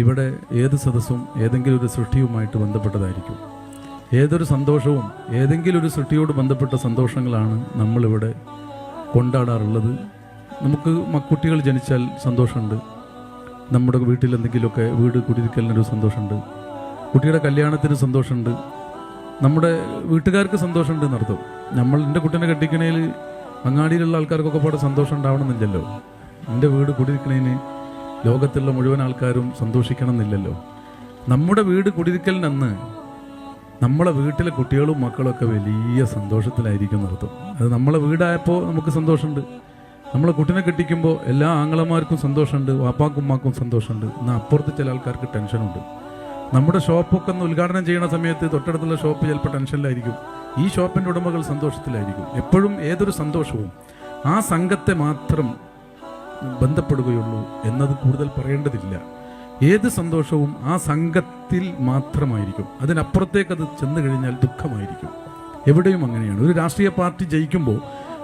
ഇവിടെ ഏത് സദസ്സും ഏതെങ്കിലും ഒരു സൃഷ്ടിയുമായിട്ട് ബന്ധപ്പെട്ടതായിരിക്കും. ഏതൊരു സന്തോഷവും ഏതെങ്കിലും ഒരു സൃഷ്ടിയോട് ബന്ധപ്പെട്ട സന്തോഷങ്ങളാണ് നമ്മളിവിടെ കൊണ്ടാടാറുള്ളത്. നമുക്ക് മക്കുട്ടികൾ ജനിച്ചാൽ സന്തോഷമുണ്ട്. നമ്മുടെ വീട്ടിൽ എന്തെങ്കിലുമൊക്കെ വീട് കുടിയിരിക്കലിനൊരു സന്തോഷമുണ്ട്. കുട്ടിയുടെ കല്യാണത്തിന് സന്തോഷമുണ്ട്. നമ്മുടെ വീട്ടുകാർക്ക് സന്തോഷമുണ്ട് എന്നർത്ഥം. നമ്മൾ എന്റെ കുട്ടീനെ കെട്ടിക്കണേൽ അങ്ങാടിയിലുള്ള ആൾക്കാർക്കൊക്കെ പാടെ സന്തോഷം ഉണ്ടാവണമെന്നില്ലല്ലോ. എന്റെ വീട് കുടിയിരിക്കണേന് ലോകത്തുള്ള മുഴുവൻ ആൾക്കാരും സന്തോഷിക്കണം എന്നില്ലല്ലോ നമ്മുടെ വീട് കുടിയിരിക്കലിനന്ന് നമ്മളെ വീട്ടിലെ കുട്ടികളും മക്കളൊക്കെ വലിയ സന്തോഷത്തിലായിരിക്കും നടത്തും അത് നമ്മളെ വീടായപ്പോൾ നമുക്ക് സന്തോഷമുണ്ട്. നമ്മളെ കുട്ടിനെ കെട്ടിക്കുമ്പോൾ എല്ലാ ആങ്ങളമാർക്കും സന്തോഷമുണ്ട് വാപ്പാക്കും ഉമ്മാക്കും സന്തോഷമുണ്ട്. എന്നാൽ അപ്പുറത്ത് ചില ആൾക്കാർക്ക് ടെൻഷനുണ്ട്. നമ്മുടെ ഷോപ്പൊക്കെ ഒന്ന് ഉദ്ഘാടനം ചെയ്യുന്ന സമയത്ത് തൊട്ടടുത്തുള്ള ഷോപ്പ് ചിലപ്പോൾ ടെൻഷനിലായിരിക്കും. ഈ ഷോപ്പിന്റെ ഉടമകൾ സന്തോഷത്തിലായിരിക്കും. എപ്പോഴും ഏതൊരു സന്തോഷവും ആ സംഘത്തെ മാത്രം ബന്ധപ്പെടുകയുള്ളൂ എന്നത് കൂടുതൽ പറയേണ്ടതില്ല. ഏത് സന്തോഷവും ആ സംഘത്തിൽ മാത്രമായിരിക്കും. അതിനപ്പുറത്തേക്ക് അത് ചെന്ന് കഴിഞ്ഞാൽ ദുഃഖമായിരിക്കും. എവിടെയും അങ്ങനെയാണ്. ഒരു രാഷ്ട്രീയ പാർട്ടി ജയിക്കുമ്പോൾ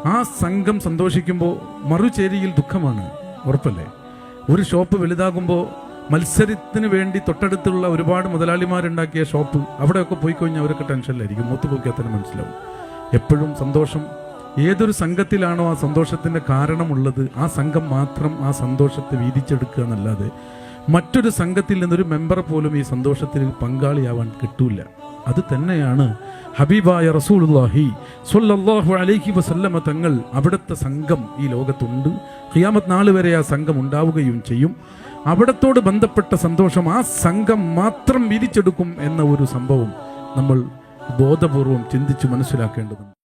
ആ സംഘം സന്തോഷിക്കുമ്പോൾ മറുചേരിയിൽ ദുഃഖമാണ്. ഉറപ്പല്ലേ? ഒരു ഷോപ്പ് വലുതാകുമ്പോൾ മത്സരത്തിന് വേണ്ടി തൊട്ടടുത്തുള്ള ഒരുപാട് മുതലാളിമാരുണ്ടാക്കിയ ഷോപ്പ് അവിടെയൊക്കെ പോയി കഴിഞ്ഞാൽ അവരൊക്കെ ടെൻഷനിലായിരിക്കും. മൂത്ത് പോക്കിയാൽ തന്നെ മനസ്സിലാവും. എപ്പോഴും സന്തോഷം ഏതൊരു സംഘത്തിലാണോ ആ സന്തോഷത്തിന്റെ കാരണമുള്ളത് ആ സംഘം മാത്രം ആ സന്തോഷത്തെ വീതിച്ചെടുക്കുക എന്നല്ലാതെ മറ്റൊരു സംഘത്തിൽ നിന്നൊരു മെമ്പർ പോലും ഈ സന്തോഷത്തിൽ പങ്കാളിയാവാൻ കിട്ടൂല. അത് തന്നെയാണ് ഹബീബായ റസൂലുള്ളാഹി സൊല്ലാഹു അലൈഹി വസല്ലമ തങ്ങൾ അവിടുത്തെ സംഘം ഈ ലോകത്തുണ്ട്. ഖിയാമത്ത് നാൾ വരെ ആ സംഘം ഉണ്ടാവുകയും ചെയ്യും. അവിടത്തോട് ബന്ധപ്പെട്ട സന്തോഷം ആ സംഘം മാത്രം വിരിച്ചെടുക്കും എന്ന ഒരു സംഭവം നമ്മൾ ബോധപൂർവം ചിന്തിച്ച് മനസ്സിലാക്കേണ്ടതുണ്ട്.